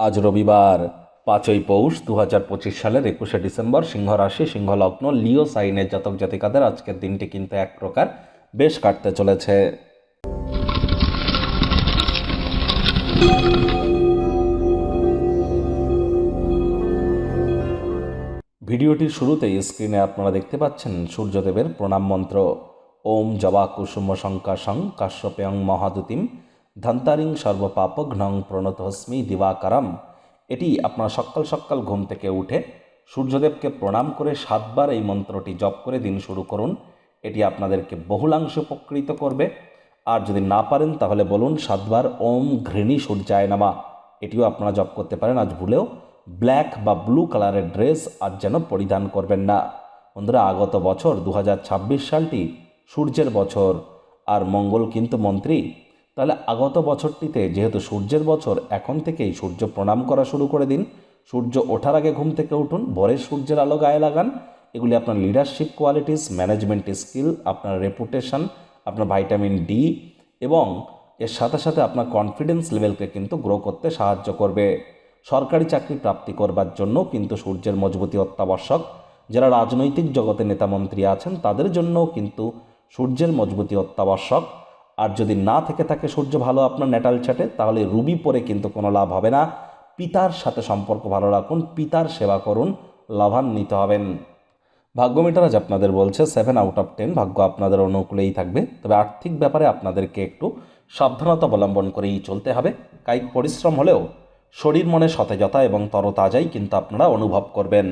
আজ রবিবার, পাঁচই পৌষ দু হাজার পঁচিশ সালের একুশে ডিসেম্বর সিংহ রাশি সিংহ লগ্ন লিও সাইনের জাতক জাতিকাদের আজকের দিনটি কিন্তু এক প্রকার বেশ কাটতে চলেছে। ভিডিওটির শুরুতেই স্ক্রিনে আপনারা দেখতে পাচ্ছেন সূর্যদেবের প্রণাম মন্ত্র। ওম জবা কুসুম শঙ্কাশং কাশ্যপেয়ং মহাদুতিম ধন্তারিং সর্বপাপঘ্নং প্রণতহস্মি দিবাকারম। এটি আপনার সকাল সকাল ঘুম থেকে উঠে সূর্যদেবকে প্রণাম করে সাতবার এই মন্ত্রটি জপ করে দিন শুরু করুন। এটি আপনাদেরকে বহুলাংশে উপকৃত করবে। আর যদি না পারেন, তাহলে বলুন, সাতবার ওম ঘৃণী সূর্যায় নামা। এটিও আপনারা জপ করতে পারেন, আজ ভুলেও। ব্ল্যাক বা ব্লু কালারের ড্রেস আজ যেন পরিধান করবেন না। বন্ধুরা, আগত বছর দু হাজার ছাব্বিশ সালটি সূর্যের বছর। আর মঙ্গল কিন্তু মন্ত্রী। তাহলে আগত বছরটিতে যেহেতু সূর্যের বছর, এখন থেকেই সূর্য প্রণাম করা শুরু করে দিন। সূর্য ওঠার আগে ঘুম থেকে উঠুন, ভোরের সূর্যের আলো গায়ে লাগান। এগুলি আপনার লিডারশিপ কোয়ালিটিস ম্যানেজমেন্ট স্কিল আপনার রেপুটেশন আপনার ভাইটামিন ডি এবং এর সাথে সাথে আপনার কনফিডেন্স লেভেলকে কিন্তু গ্রো করতে সাহায্য করবে। সরকারি চাকরি প্রাপ্তি করবার জন্য কিন্তু সূর্যের মজবুতি অত্যাবশ্যক। যারা রাজনৈতিক জগতে নেতামন্ত্রী আছেন, তাদের জন্যও কিন্তু সূর্যের মজবুতি অত্যাবশ্যক। আর যদি না থেকে থাকে সূর্য ভালো আপনার নেটাল চাটে তাহলে রুবি পরে কিন্তু কোনো লাভ হবে না। পিতার সাথে সম্পর্ক ভালো রাখুন, পিতার সেবা করুন, লাভান্বিত হবেন। ভাগ্য মিটার আজ আপনাদের বলছে সেভেন আউট অফ টেন ভাগ্য আপনাদের অনুকূলেই থাকবে। তবে আর্থিক ব্যাপারে আপনাদেরকে একটু সাবধানতা অবলম্বন করেই চলতে হবে। কায়িক পরিশ্রম হলেও শরীর মনে সতেজতা এবং তরতাজাই কিন্তু আপনারা অনুভব করবেন।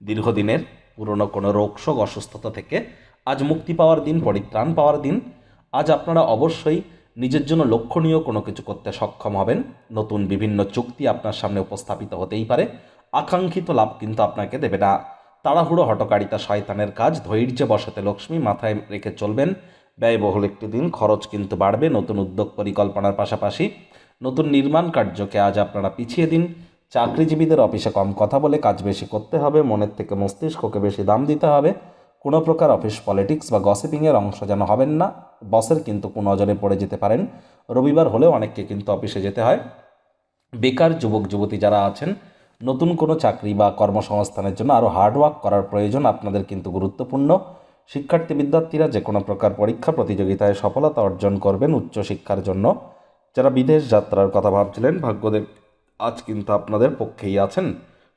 দীর্ঘদিনের পুরনো কোনো রোগশোক অসুস্থতা থেকে আজ মুক্তি পাওয়ার দিন, পরিত্রাণ পাওয়ার দিন আজ আপনারা অবশ্যই নিজের জন্য লক্ষণীয় কোনো কিছু করতে সক্ষম হবেন। নতুন বিভিন্ন চুক্তি আপনার সামনে উপস্থাপিত হতেই পারে। আকাঙ্ক্ষিত লাভ কিন্তু আপনাকে দেবে না। তাড়াহুড়ো হটকারিতা শয়তানের কাজ ধৈর্যে বসাতে লক্ষ্মী মাথায় রেখে চলবেন। ব্যয়বহুল একটি দিন, খরচ কিন্তু বাড়বে। নতুন উদ্যোগ পরিকল্পনার পাশাপাশি নতুন নির্মাণ কার্যকে আজ আপনারা পিছিয়ে দিন। চাকরিজীবীদের অফিসে কম কথা বলে কাজ বেশি করতে হবে। মনের থেকে মস্তিষ্ককে বেশি দাম দিতে হবে। কোনো প্রকার অফিস পলিটিক্স বা গসিপিংয়ের অংশ যেন হবেন না, বসের কিন্তু কোনো নজরে পড়ে যেতে পারেন। রবিবার হলেও অনেককে কিন্তু অফিসে যেতে হয়। বেকার যুবক, যুবতী যারা আছেন, নতুন কোনো চাকরি বা কর্মসংস্থানের জন্য আরও হার্ডওয়ার্ক করার প্রয়োজন আপনাদের কিন্তু গুরুত্বপূর্ণ। শিক্ষার্থী বিদ্যার্থীরা যে কোনো প্রকার পরীক্ষা প্রতিযোগিতায় সফলতা অর্জন করবেন উচ্চশিক্ষার জন্য। যারা বিদেশ যাত্রার কথা ভাবছিলেন, ভাগ্যদেব আজ কিন্তু আপনাদের পক্ষেই আছেন।